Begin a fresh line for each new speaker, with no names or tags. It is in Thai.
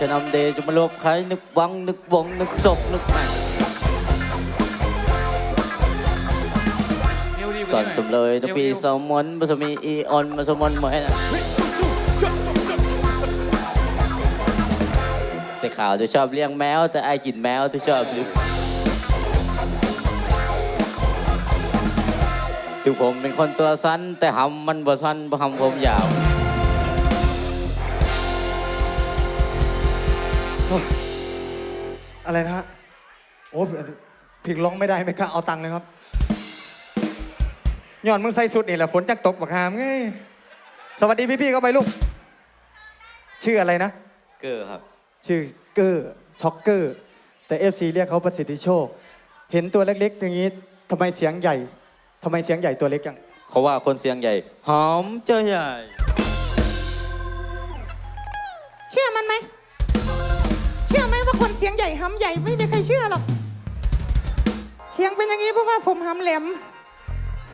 จะนำเดชจะมาลบใครนึกวัง นึกวง นึกศกนึกแม่ง
เอวดีก
สอ
ว่านนี้ห
สมเลยน
อว
ปี
อว
สมนบสมีอีออนมาสมนมาให้นะแต่ข่าวจะชอบเลี้ยงแมว แต่ไอ้กินแมวที่ชอบลึกถึงผมเป็นคนตัวสั้น แต่หำมันบ่สั้นเพราะหำผมยาว
อะไรนะฮะ โอ้ผิงร้องไม่ได้ไม่กล้าเอาตังค์เลยครับย้อนมึงใส่สุดนี่แหละฝนจักตกบักหามไงสวัสดีพี่ๆเข้าไปลูก ชื่ออะไรนะ
เกอร์ครับ
ชื่อเกอร์ช็อกเกอร์ แต่ FC เรียกเขาประสิทธิโชค เห็นตัวเล็กๆอย่างนี้ทำไมเสียงใหญ่ทำไมเสียงใหญ่ตัวเล็กจัง
เขาว่าคนเสียงใหญ่ หอมเจ้าใหญ่
เชื่อมันไหม เชื่อไหมว่าคนเสียงใหญ่หำใหญ่ไม่มีใครเชื่อหรอก เสียงเป็นอย่างนี้เพราะว่าผมหำแหลม